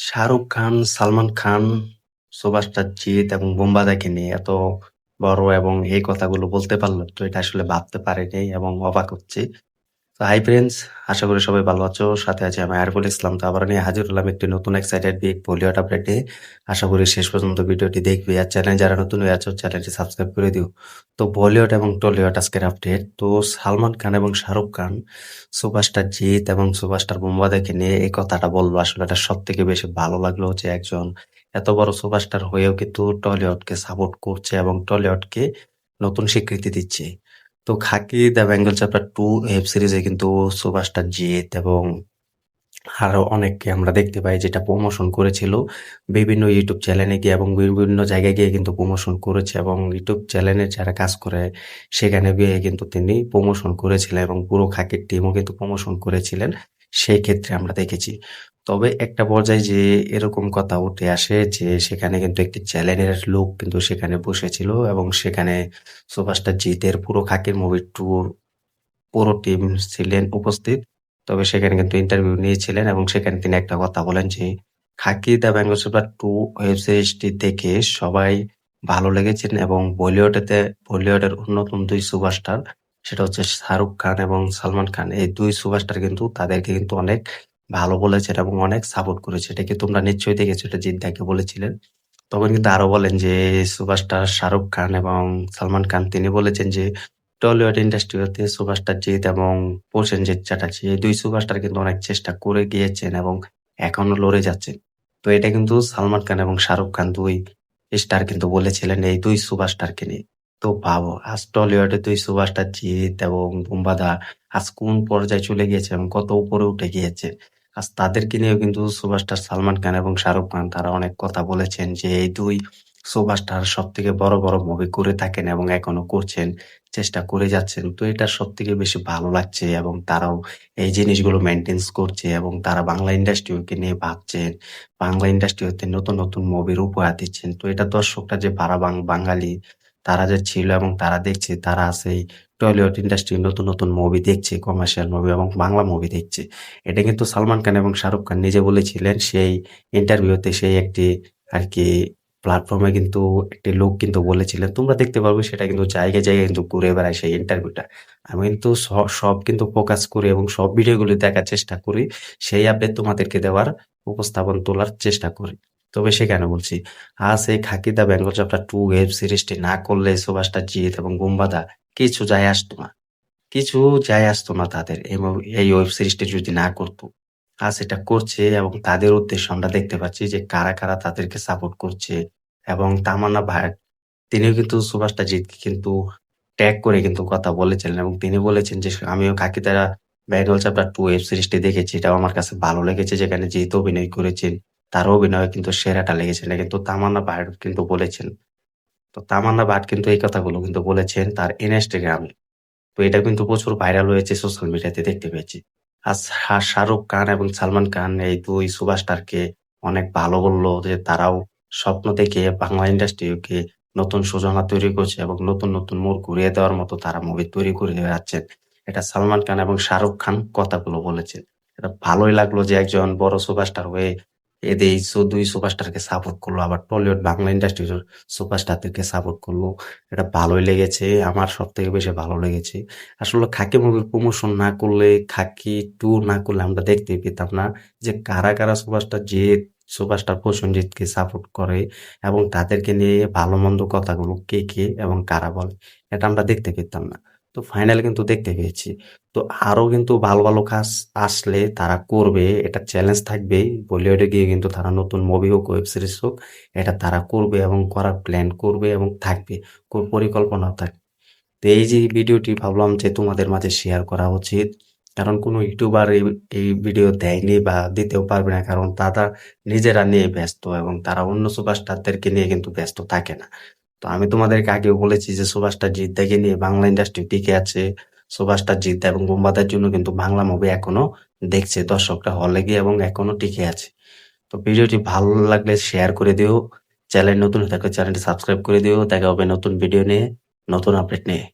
শাহরুখ খান, সালমান খান, সুভাষ চাচ্ছি এবং বোম্বাদাকে নিয়ে এত বড় এবং এই কথাগুলো বলতে পারল তো এটা আসলে ভাবতে পারিনি এবং অবাক হচ্ছি। হাই ফ্রেন্ডস, আশা করি সবাই ভালো আছো। সাথে আছে আমি আরফুল ইসলাম। তো আবার নিয়ে হাজির হলাম একটি নতুন এক্সাইটেড বিগ বলিউড আপডেট। আশা করি শেষ পর্যন্ত ভিডিওটি দেখবে আর চ্যানেল যারা নতুন হয়ে আছো চ্যানেলটি সাবস্ক্রাইব করে দিও। তো বলিউড এবং টলিউড আজকের আপডেট তো সালমান খান এবং শাহরুখ খান সুপারস্টার জিৎ এবং সুপারস্টার বুম্বাদাকে নিয়ে এই কথাটা বলল আসলে এটা সব থেকে বেশি ভালো লাগল হচ্ছে একজন এত বড় সুপারস্টার হয়েও কিন্তু টলিউডকে সাপোর্ট করছে এবং টলিউডকে নতুন স্বীকৃতি দিচ্ছে। তো Khakee the Bengal chapter two web সিরিজে কিন্তু সুভাষটা জিৎ এবং আরও অনেককে আমরা দেখতে পাই যেটা প্রমোশন করেছিল। বিভিন্ন ইউটিউব চ্যানেলে গিয়ে এবং বিভিন্ন জায়গায় গিয়ে কিন্তু প্রমোশন করেছে এবং ইউটিউব চ্যানেলে যারা কাজ করে সেখানে গিয়ে কিন্তু তিনি প্রমোশন করেছিলেন এবং পুরো খাকির টিমও কিন্তু প্রমোশন করেছিলেন। সেই ক্ষেত্রে আমরা দেখেছি। তবে একটা পর্যায়ে যে এরকম কথা উঠে আসে যে সেখানে কিন্তু একটি চ্যানেলের লোক কিন্তু সেখানে বসেছিল এবং সেখানে সুপারস্টার জিতের পুরো খাকির মুভি টুর পুরো টিম ছিলেন উপস্থিত। তবে সেখানে কিন্তু ইন্টারভিউ নিয়েছিলেন এবং সেখানে তিনি একটা কথা বলেন যে, Khakee the Bengal super two web সিরিজটি দেখে সবাই ভালো লেগেছেন এবং বলিউডেতে, বলিউডের অন্যতম দুই সুপারস্টার সেটা হচ্ছে শাহরুখ খান এবং সালমান খান। এই দুই সুপারস্টার কিন্তু তাদেরকে কিন্তু অনেক ভালো বলেছেন এবং অনেক সাপোর্ট করেছে। এটা কি তোমরা নিশ্চয়ই দেখেছ? এটা জিদ্দাকে বলেছিলেন। তখন কিন্তু আরও বলেন যে, সুপারস্টার শাহরুখ খান এবং সালমান খান, তিনি বলেছেন যে, টলিউড ইন্ডাস্ট্রিতে সুপারস্টার জিৎ এবং প্রসেনজিৎ চ্যাটার্জি, এই দুই সুপারস্টার কিন্তু অনেক চেষ্টা করে গিয়েছেন এবং এখনও লড়ে যাচ্ছেন। তো এটা কিন্তু সালমান খান এবং শাহরুখ খান দুই স্টার কিন্তু বলেছিলেন এই দুই সুপারস্টারকে নিয়ে। তো ভাবো, আজ টলিউডে তুই সুপারস্টার জিৎ এবং বুম্বাদা আজ কোন পর্যায়ে চলে গিয়েছে এবং কত উপরে উঠে গিয়েছে? আজ তাদেরকে নিয়েও কিন্তু সুপারস্টার সালমান খান এবং শাহরুখ খান তারা অনেক কথা বলেছেন যে এই দুই সুপারস্টার সব থেকে বড় বড় মুভি করে থাকেন এবং এখনও করছেন, চেষ্টা করে যাচ্ছেন। তো এটা সব থেকে বেশি ভালো লাগছে এবং তারাও এই জিনিসগুলো মেনটেন্স করছে এবং তারা বাংলা ইন্ডাস্ট্রিকে নিয়ে ভাবছেন, বাংলা ইন্ডাস্ট্রি হতে নতুন নতুন মুভির উপহার দিচ্ছেন। তো এটা দর্শকরা যে ভাড়া বাঙালি তারা যে ছিল এবং তারা দেখছে, তারা সেই টলিউড ইন্ডাস্ট্রি, নতুন নতুন মুভি দেখছে কমার্শিয়াল মুভি এবং বাংলা মুভি দেখছে। এটা কিন্তু সালমান খান এবং শাহরুখ খান নিজে বলেছিলেন, সেই ইন্টারভিউতে সেই একটি আর কি প্ল্যাটফর্মে কিন্তু একটি লোক কিন্তু বলেছিলেন, তোমরা দেখতে পারবে সেটা কিন্তু জায়গায় জায়গায় কিন্তু ঘুরে বেড়ায় সেই ইন্টারভিউটা আমি কিন্তু সব কিন্তু ফোকাস করি এবং সব ভিডিওগুলি দেখার চেষ্টা করি, সেই আপডেট তোমাদেরকে দেওয়ার, উপস্থাপন তোলার চেষ্টা করি। তবে সে কেন বলছি? আজ এই Khakee the Bengal chapter two web সিরিজটি না করলে সুভাষটা জিৎ এবং গুম্বাদা কিছু যায় আসতো না। কিছু যায় আসতো না তাদের এই ওয়েব সিরিজটি যদি না করতো, আজ এটা করছে এবং তাদের উদ্দেশ্য আমরা দেখতে পাচ্ছি যে কারা কারা তাদেরকে সাপোর্ট করছে এবং তামান্না ভাট, তিনিও কিন্তু সুভাষটা জিতকে কিন্তু ট্যাগ করে কিন্তু কথা বলেছিলেন এবং তিনি বলেছেন যে আমিও কাকি তারা বেঙ্গল চ্যাপ্টার টু ওয়েব সিরিজটি দেখেছি, এটাও আমার কাছে ভালো লেগেছে যেখানে জিত অভিনয় করেছেন। তার অভিনয় কিন্তু সেরাটা লেগেছে। কিন্তু তামান্না ভাট কিন্তু বলেছেন। তো তামান্না ভাট কিন্তু এই কথাগুলো কিন্তু বলেছেন তার ইনস্টাগ্রামে। তো এটা কিন্তু প্রচুর ভাইরাল হয়েছে সোশ্যাল মিডিয়াতে দেখতে পেয়েছি। আর শাহরুখ খান এবং সালমান খান এই দুই সুপারস্টারকে অনেক ভালো বলল যে তারাও স্বপ্ন দেখে বাংলা ইন্ডাস্ট্রিকে নতুন সূচনা তৈরি করছে এবং নতুন নতুন মোড় ঘুরিয়ে দেওয়ার মতো তারা মুভি তৈরি করে যাচ্ছেন। এটা সালমান খান এবং শাহরুখ খান কথাগুলো বলেছেন। এটা ভালোই লাগল যে একজন বড় সুপারস্টার হয়ে এদের দুই সুপারস্টারকে সাপোর্ট করল। আবার টলিউড বাংলা ইন্ডাস্ট্রির সুপারস্টারদেরকে সাপোর্ট করল। এটা ভালোই লেগেছে, আমার সব থেকে বেশি ভালো লেগেছে। আসলে খাকি মুভির প্রমোশন না করলে, খাকি টু না করলে আমরা দেখতে পেতাম না যে কারা কারা সুপারস্টার যে সুপারস্টার প্রসেনজিৎকে সাপোর্ট করে এবং তাদেরকে নিয়ে ভালো মন্দ কথাগুলো কে কে এবং কারা বলে, এটা আমরা দেখতে পেতাম না। তো ফাইনাল কিন্তু দেখতে পেয়েছি। তো আরও কিন্তু ভালো ভালো কাজ আসলে তারা করবে, এটা চ্যালেঞ্জ থাকবে বলিউডে গিয়ে কিন্তু তারা নতুন মুভি হোক ওয়েব সিরিজ হোক, এটা তারা করবে এবং করার প্ল্যান করবে এবং থাকবে। পরিকল্পনা থাকবে তো এই যে ভিডিওটি ভাবলাম যে তোমাদের মাঝে শেয়ার করা উচিত। কারণ কোনো ইউটিউবার এই ভিডিও দেয়নি বা দিতেও পারবে না। কারণ তারা নিজেরা নিয়ে ব্যস্ত এবং তারা অন্য সুপারস্টারদেরকে নিয়ে কিন্তু ব্যস্ত থাকে না। তো আমি তোমাদেরকে আগেও বলেছি যে সুভাষা জিত দেখে নিয়ে বাংলা ইন্ডাস্ট্রি টিকে আছে। সুভাষটা জিদ্দা এবং বোম্বাদের জন্য কিন্তু বাংলা মুভি এখনও দেখছে, দর্শকরা হলে গিয়ে এবং এখনও টিকে আছে। তো ভিডিওটি ভালো লাগলে শেয়ার করে দিও। চ্যানেল নতুন হয়ে থাকলে চ্যানেলটি সাবস্ক্রাইব করে দিও। দেখা হবে নতুন ভিডিও নিয়ে, নতুন আপডেট নিয়ে।